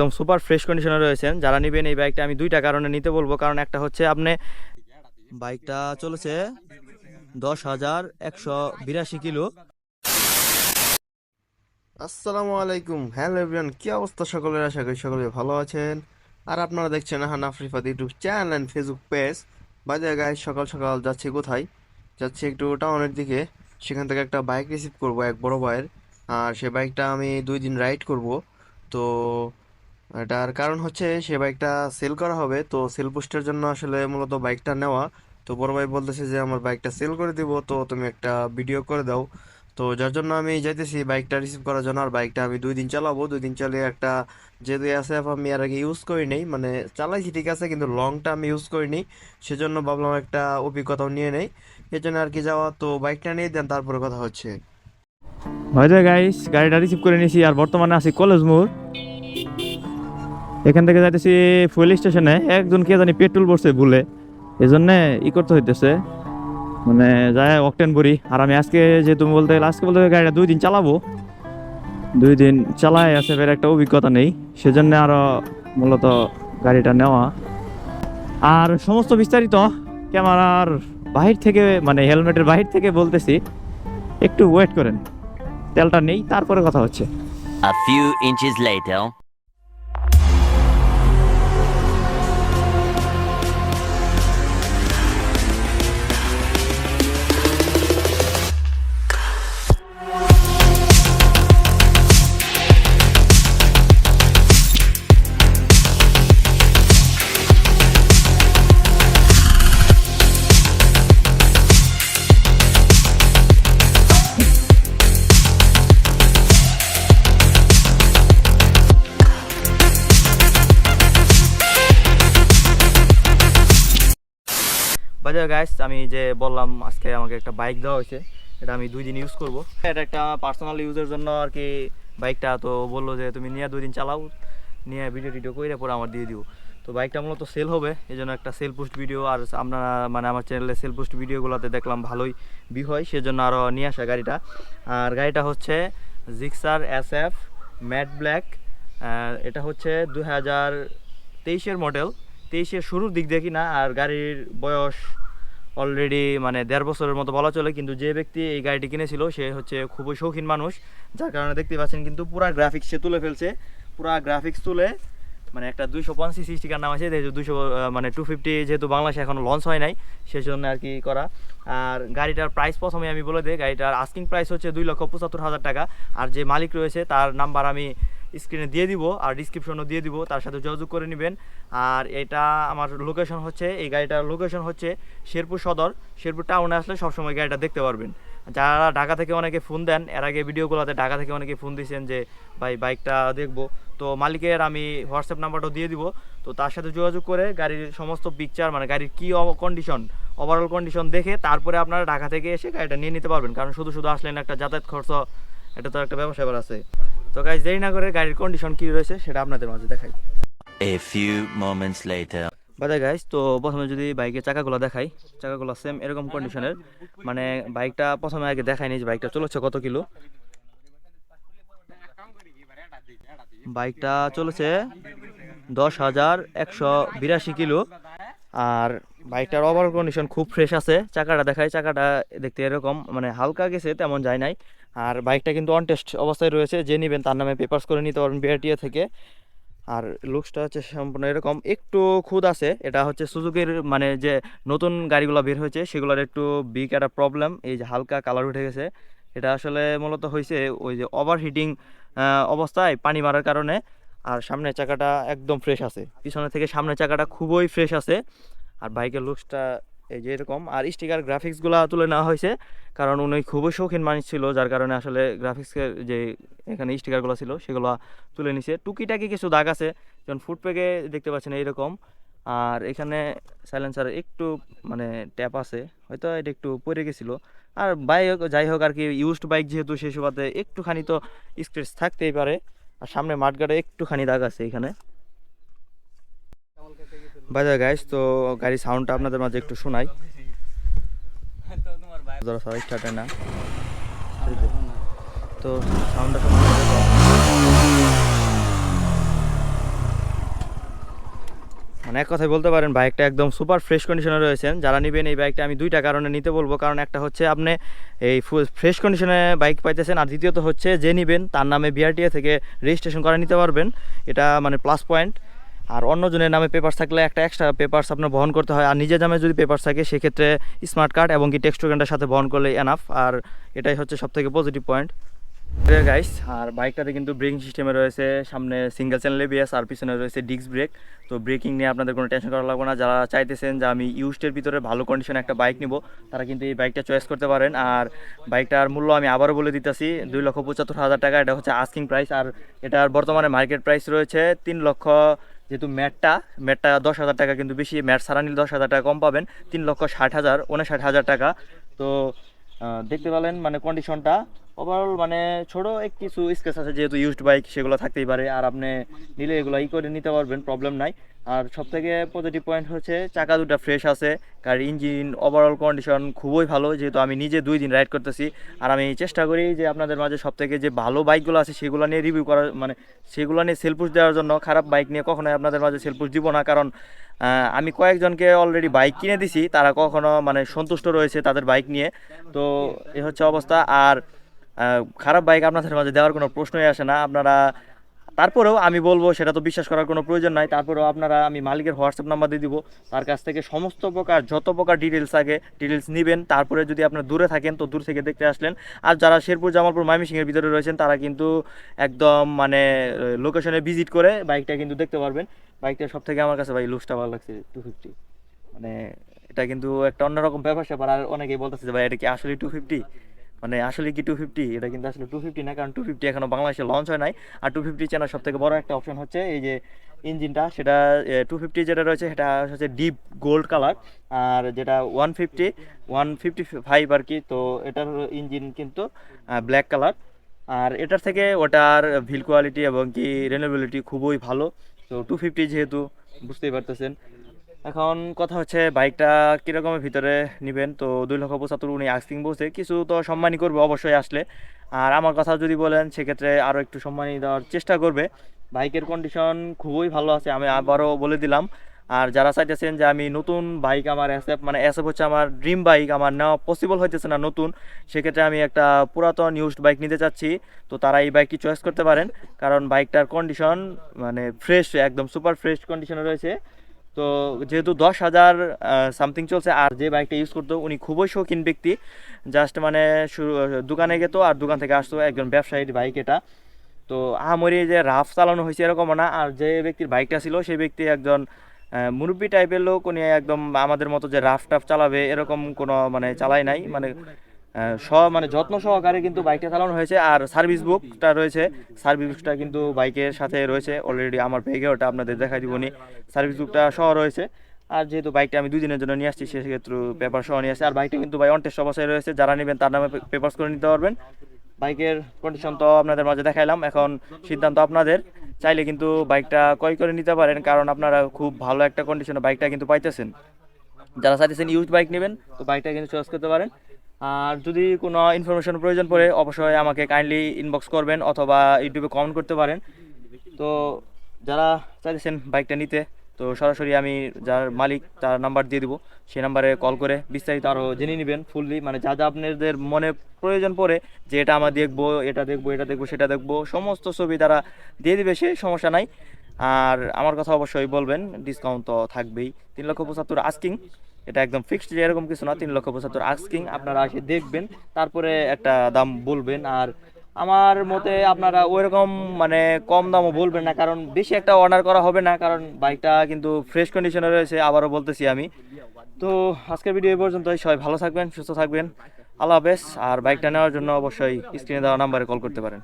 একদম super fresh কন্ডিশনে রয়েছেন। যারা নেবেন এই বাইকটা আমি দুইটা কারণে নিতে বলব। কারণ একটা হচ্ছে আপনি বাইকটা চলেছে দশ হাজার একশো বিরাশি কিলো। আসসালামু আলাইকুম। হ্যালো এভরিওয়ান, কি অবস্থা সকলের? আশা করি সকলে ভালো আছেন। আর আপনারা দেখছেন হানা আফরিফাদ YouTube channel and Facebook page বাজার গায়ে সকাল সকাল যাচ্ছি কোথায়? যাচ্ছি একটু টাউনের দিকে। সেখান থেকে একটা বাইক রিসিভ করব, এক বড় ভাইয়ের। আর সে বাইকটা আমি দুই দিন রাইড করব। তো এটার কারণ হচ্ছে সে বাইকটা সেল করা হবে, তো সেল পোস্টের জন্য আসলে মূলত বাইকটা নেওয়া। তো বড় ভাই বলতেছে যে, আমার বাইকটা সেল করে দিব, তো তুমি একটা ভিডিও করে দাও। তো যার জন্য আমি যাইতেছি বাইকটা রিসিভ করার জন্য, আর বাইকটা আমি দুই দিন চালাবো। দুই দিন চালিয়ে একটা যেহেতু আছে আমি আর আগে ইউজ করি নাই মানে চালাইছি ঠিক আছে, কিন্তু লংটা আমি ইউজ করিনি সেজন্য ভাবলাম একটা অভিজ্ঞতাও নিয়ে নেই। জন্য আর কি যাওয়া, তো বাইকটা নিয়ে দেন, তারপরে কথা হচ্ছে। হয়তো গাইস গাড়িটা রিসিভ করে নিয়েছি, আর বর্তমানে আছি কলেজ মোড়। এখান থেকে যাইতেছি ফুয়েল স্টেশনে একজন কে জানি পেট্রোল পড়ছে ভুলে। এই জন্যে ই করতে হইতেছে। মানে যায় অকটেন ভরি। আর আমি আজকে যে তুমি বলতে গেলে, আজকে বলতে গাড়িটা দুই দিন চালাবো। দুই দিন চালায় আছে বের একটা অভিজ্ঞতা নেই। সেজন্য আরও মূলত গাড়িটা নেওয়া। আর সমস্ত বিস্তারিত ক্যামেরার বাহির থেকে মানে হেলমেটের বাহির থেকে বলতেছি। একটু ওয়েট করেন। তেলটা নেই, তারপরে কথা হচ্ছে। A few inches later. বাজার গাইস আমি যে বললাম আজকে আমাকে একটা বাইক দেওয়া হয়েছে, এটা আমি দুই দিন ইউজ করব। এটা একটা পার্সোনাল ইউজের জন্য আর কি বাইকটা তো বলল যে, তুমি নিয়ে দুই দিন চালাও, নিয়ে ভিডিও টিডিও করে পরে আমার দিয়ে দিও। তো বাইকটা মূলত সেল হবে এই জন্য একটা সেল পোস্ট ভিডিও আর আপনারা মানে আমার চ্যানেলে সেল পোস্ট ভিডিওগুলোতে দেখলাম ভালোই ভিউ হয়, সেজন্য আরও নিয়ে আসা গাড়িটা। আর গাড়িটা হচ্ছে Gixxer S F matte black এটা হচ্ছে দু হাজার তেইশের মডেল তেইশের শুরুর দিক দেখি না, আর গাড়ির বয়স অলরেডি মানে দেড় বছরের মতো বলা চলে, কিন্তু যে ব্যক্তি এই গাড়িটি কিনেছিল, সে হচ্ছে খুবই শৌখিন মানুষ। যার কারণে দেখতে পাচ্ছেন কিন্তু পুরা গ্রাফিক্স সে তুলে ফেলছে। পুরা গ্রাফিক্স তুলে মানে একটা দুইশো পঞ্চাশ স্টিকার নাম আছে দুইশো মানে টু ফিফটি যেহেতু বাংলাদেশে এখনও লঞ্চ হয় নাই সেই জন্য আর কি করা। আর গাড়িটার প্রাইস প্রথমে আমি বলে দিই, গাড়িটার আস্কিং প্রাইস হচ্ছে দুই লক্ষ পঁচাত্তর হাজার টাকা। আর যে মালিক রয়েছে, তার নাম্বার আমি স্ক্রিনে দিয়ে দিব আর ডিসক্রিপশনও দিয়ে দিব, তার সাথে যোগাযোগ করে নেবেন। আর এটা আমার লোকেশন হচ্ছে, এই গাড়িটার লোকেশন হচ্ছে শেরপুর সদর। শেরপুর টাউনে আসলে সবসময় গাড়িটা দেখতে পারবেন। যারা ঢাকা থেকে অনেকে ফোন দেন, এর আগে ভিডিওগুলোতে ঢাকা থেকে অনেকে ফোন দিয়েছেন যে, ভাই বাইকটা দেখব। তো মালিকের আমি হোয়াটসঅ্যাপ নাম্বারটাও দিয়ে দিব। তো তার সাথে যোগাযোগ করে গাড়ির সমস্ত পিকচার মানে গাড়ির কী কন্ডিশন ওভারঅল কন্ডিশন দেখে তারপরে আপনারা ঢাকা থেকে এসে গাড়িটা নিয়ে নিতে পারবেন। কারণ শুধু শুধু আসলেন একটা যাতায়াত খরচ, এটা তো একটা ব্যবসা আছে। তো গাইজ দেরি না করে গাড়ির কন্ডিশন কি রয়েছে সেটা আপনাদের মাঝে দেখাই। A few moments later. বাদে গাইজ তো প্রথমে যদি বাইকের চাকাগুলো দেখাই চাকাগুলো সেম এরকম কন্ডিশনের মানে বাইকটা প্রথমে আগে দেখায়নি যে বাইকটা চলেছে কত কিলো। বাইকটা চলেছে দশ হাজার একশো বিরাশি কিলো। আর বাইকটার ওভার কন্ডিশন খুব ফ্রেশ আছে। চাকাটা দেখাই চাকাটা দেখতে এরকম মানে হালকা গেছে তেমন যায় নাই। আর বাইকটা কিন্তু অন টেস্ট অবস্থায় রয়েছে, যে নেবেন তার নামে পেপার্স করে নিতে পারবেন বিআরটিএ থেকে। আর লুকসটা হচ্ছে সম্পূর্ণ এরকম। একটু খুদ আছে, এটা হচ্ছে সুজুকির মানে যে নতুন গাড়িগুলো বের হয়েছে, সেগুলোর একটু বিগ একটা প্রবলেম এই যে হালকা কালার উঠে গেছে। এটা আসলে মূলত হয়েছে ওই যে ওভার হিটিং অবস্থায় পানি মারার কারণে। আর সামনের চাকাটা একদম ফ্রেশ আছে। পিছনে থেকে সামনের চাকাটা খুবই ফ্রেশ আছে। আর বাইকের লুকসটা এই যে এরকম। আর স্টিকার গ্রাফিক্সগুলো তুলে নেওয়া হয়েছে, কারণ উনি খুবই শৌখিন মানুষ ছিল, যার কারণে আসলে গ্রাফিক্সের যে এখানে স্টিকারগুলো ছিল, সেগুলো তুলে নিছে। টুকিটাকি কিছু দাগ আছে, যেমন ফুটপ্যাকে দেখতে পাচ্ছেন এইরকম। আর এখানে সাইলেন্সার একটু মানে ট্যাপ আছে, হয়তো এটা একটু পড়ে গেছিল। আর বাইক যাই হোক আর কি ইউজড বাইক যেহেতু সেই সুবাদে একটুখানি তো স্ক্রেচ থাকতেই পারে। আর সামনে মাঠগাটে একটুখানি দাগ আছে এখানে। বাজার গাইস তো গাড়ির সাউন্ডটা আপনাদের মাঝে একটু শোনাই। স্টার্ট না। তো সাউন্ডটা মানে এক কথায় বলতে পারেন বাইকটা একদম সুপার ফ্রেশ কন্ডিশনে রয়েছেন। যারা নেবেন এই বাইকটা আমি দুইটা কারণে নিতে বলব। কারণ একটা হচ্ছে আপনি এই ফ্রেশ কন্ডিশনে বাইক পাইতেছেন, আর দ্বিতীয়ত হচ্ছে যে নেবেন, তার নামে বিআরটিএ থেকে রেজিস্ট্রেশন করে নিতে পারবেন। এটা মানে প্লাস পয়েন্ট আর অন্যজনের নামে পেপার থাকলে একটা এক্সট্রা পেপারস আপনার বহন করতে হয়। আর নিজের নামে যদি পেপার থাকে, সেক্ষেত্রে স্মার্ট কার্ড এবং কি টেক্সট সাথে বহন করলে এনাফ আর এটাই হচ্ছে সবথেকে পজিটিভ পয়েন্ট গাইস আর বাইকটাতে কিন্তু ব্রেকিং সিস্টেমে রয়েছে। সামনে সিঙ্গেল চ্যানেল এবিএস আর পিছনে রয়েছে ডিস্ক ব্রেক তো ব্রেকিং নিয়ে আপনাদের কোনো টেনশন করা লাগবে না। যারা চাইতেছেন যে আমি ইউজটের ভিতরে ভালো কন্ডিশনে একটা বাইক নিব, তারা কিন্তু এই বাইকটা চয়েস করতে পারেন। আর বাইকটার মূল্য আমি আবারও বলে দিতেছি, দুই লক্ষ পঁচাত্তর হাজার টাকা। এটা হচ্ছে আস্কিং প্রাইস আর এটার বর্তমানে মার্কেট প্রাইস রয়েছে তিন লক্ষ যেহেতু ম্যাটটা ম্যাটটা দশ হাজার টাকা কিন্তু বেশি, ম্যাট সারা নিলে দশ হাজার টাকা কম পাবেন, তিন লক্ষ ষাট হাজার উনষাট হাজার টাকা। তো দেখতে পেলেন মানে কন্ডিশনটা ওভারঅল মানে ছোটো এক কিছু স্কেচ আছে যেহেতু ইউজড বাইক সেগুলো থাকতেই পারে, আর আপনি নিলে এগুলো ই করে নিতে পারবেন প্রবলেম নাই। আর সব থেকে পজিটিভ পয়েন্ট হচ্ছে, চাকা দুটো ফ্রেশ আছে গাড়ির ইঞ্জিন ওভারঅল কন্ডিশন খুবই ভালো, যেহেতু আমি নিজে দুই দিন রাইড করতেছি। আর আমি চেষ্টা করি যে আপনাদের মাঝে সব থেকে যে ভালো বাইকগুলো আছে, সেগুলো নিয়ে রিভিউ করার মানে সেগুলো নিয়ে সেলফুস দেওয়ার জন্য খারাপ বাইক নিয়ে কখনোই আপনাদের মাঝে সেলফুস দিব না। কারণ আমি কয়েকজনকে অলরেডি বাইক কিনে দিছি, তারা কখনো মানে সন্তুষ্ট রয়েছে তাদের বাইক নিয়ে। তো এ হচ্ছে অবস্থা। আর খারাপ বাইক আপনাদের মাঝে দেওয়ার কোনো প্রশ্নই আসে না। আপনারা তারপরেও আমি বলব, সেটা তো বিশ্বাস করার কোনো প্রয়োজন নাই। তারপরেও আপনারা, আমি মালিকের হোয়াটসঅ্যাপ নাম্বার দিয়ে দিব। তার কাছ থেকে সমস্ত প্রকার, যত প্রকার ডিটেলস আগে ডিটেলস নেবেন। তারপরে যদি আপনার দূরে থাকেন, তো দূর থেকে দেখতে আসলেন। আর যারা শেরপুর, জামালপুর, ময়মনসিংহের ভিতরে রয়েছেন, তারা কিন্তু একদম মানে লোকেশনে ভিজিট করে বাইকটা কিন্তু দেখতে পারবেন। বাইকটা সব থেকে আমার কাছে ভাই লুকসটা ভালো লাগছে টু ফিফটি মানে এটা কিন্তু একটা অন্যরকম ব্যাপার স্যাপার আর অনেকেই বলতেছে যে ভাই, এটা কি আসলে টু ফিফটি মানে আসলে কি টু ফিফটি এটা কিন্তু আসলে টু ফিফটি না, কারণ টু ফিফটি এখনও বাংলাদেশে লঞ্চ হয় নাই। আর টু ফিফটি চেনার সব থেকে বড় একটা অপশন হচ্ছে এই যে ইঞ্জিনটা সেটা টু ফিফটি যেটা রয়েছে, সেটা হচ্ছে ডিপ গোল্ড কালার আর যেটা one fifty one fifty five আর কি, তো এটার ইঞ্জিন কিন্তু ব্ল্যাক কালার আর এটার থেকে ওটার ভিল কোয়ালিটি এবং কি রেনেবিলিটি খুবই ভালো। তো টু ফিফটি যেহেতু, বুঝতেই পারতেছেন। এখন কথা হচ্ছে, বাইকটা কীরকমের ভিতরে নেবেন? তো দুই লক্ষ পঁচাত্তর উনি আস্কিং বলছে, কিছু তো সম্মানই করবে, অবশ্যই আসলে। আর আমার কথা যদি বলেন, সেক্ষেত্রে আরও একটু সম্মানই দেওয়ার চেষ্টা করবে। বাইকের কন্ডিশন খুবই ভালো আছে, আমি আবারও বলে দিলাম। আর যারা চাইতেছেন যে আমি নতুন বাইক আমার অ্যাসেপ মানে অ্যাসেপ হচ্ছে আমার ড্রিম বাইক আমার নেওয়া পসিবল হইতেছে না নতুন, সেক্ষেত্রে আমি একটা পুরাতন ইউজড বাইক নিতে চাচ্ছি। তো তারা এই বাইকটি চয়েস করতে পারেন, কারণ বাইকটার কন্ডিশন মানে ফ্রেশ একদম সুপার ফ্রেশ কন্ডিশনে রয়েছে। তো যেহেতু দশ হাজার সামথিং চলছে, আর যে বাইকটা ইউজ করতো, উনি খুবই শৌখিন ব্যক্তি। জাস্ট মানে দোকানে যেত আর দোকান থেকে আসতো একজন ব্যবসায়ীর বাইক এটা। তো আহামরি যে রাফ চালানো হয়েছে এরকমও না, আর যে ব্যক্তির বাইকটা ছিল, সেই ব্যক্তি একজন মুরব্বি টাইপের লোক, উনি একদম আমাদের মতো যে রাফ টাফ চালাবে, এরকম কোনো মানে চালাই নাই। মানে আহ, স মানে যত্ন সহকারে কিন্তু বাইকটা চালানো হয়েছে। আর সার্ভিস বুকটা রয়েছে। সার্ভিস বুকটা কিন্তু বাইকের সাথে রয়েছে। অলরেডি আমার ব্যাগে ওটা আপনাদের দেখাই দিবনি সার্ভিস বুকটা সহ রয়েছে। আর যেহেতু বাইকটা আমি দুই দিনের জন্য নিয়ে আসছি সেক্ষেত্রে পেপার সহ নিয়ে আসছি। আর বাইকটা কিন্তু ভাই অনটেস্ট অবস্থায় রয়েছে। যারা নেবেন তার নামে পেপার্স করে নিতে পারবেন। বাইকের কন্ডিশন তো আপনাদের মাঝে দেখাইলাম। এখন সিদ্ধান্ত আপনাদের। চাইলে কিন্তু বাইকটা ক্রয় করে নিতে পারেন। কারণ আপনারা খুব ভালো একটা কন্ডিশনে বাইকটা কিন্তু পাইতেছেন। যারা চাইতেছেন ইউজ বাইক নেবেন তো বাইকটা কিন্তু চয়েস করতে পারেন। আর যদি কোনো ইনফরমেশন প্রয়োজন পড়ে, অবশ্যই আমাকে কাইন্ডলি ইনবক্স করবেন অথবা ইউটিউবে কমেন্ট করতে পারেন। তো যারা চাইতেছেন বাইকটা নিতে, তো সরাসরি আমি যার মালিক, তার নাম্বার দিয়ে দিব। সেই নাম্বারে কল করে বিস্তারিত আরও জেনে নেবেন ফুললি মানে যা যা আপনাদের মনে প্রয়োজন পড়ে, যে এটা আমার দেখব, এটা দেখব এটা দেখব, সেটা দেখব, সমস্ত ছবি তারা দিয়ে দিবে, সে সমস্যা নাই। আর আমার কথা অবশ্যই বলবেন ডিসকাউন্ট তো থাকবেই। তিন লক্ষ পঁচাত্তর আস্কিং এটা একদম ফিক্সড যে এরকম কিছু না, তিন লক্ষ পঁচাত্তর। আস্কিং আপনারা এসে দেখবেন, তারপরে একটা দাম বলবেন। আর আমার মতে আপনারা ওইরকম মানে কম দামও বলবেন না, কারণ বেশি একটা অর্ডার করা হবে না, কারণ বাইকটা কিন্তু ফ্রেশ কন্ডিশনে রয়েছে, আবারও বলতেছি আমি। তো আজকের ভিডিও এই পর্যন্তই, সবাই ভালো থাকবেন, সুস্থ থাকবেন। আল্লাহ হাফেজ, আর বাইকটা নেওয়ার জন্য অবশ্যই স্ক্রিনে দেওয়া নাম্বারে কল করতে পারেন।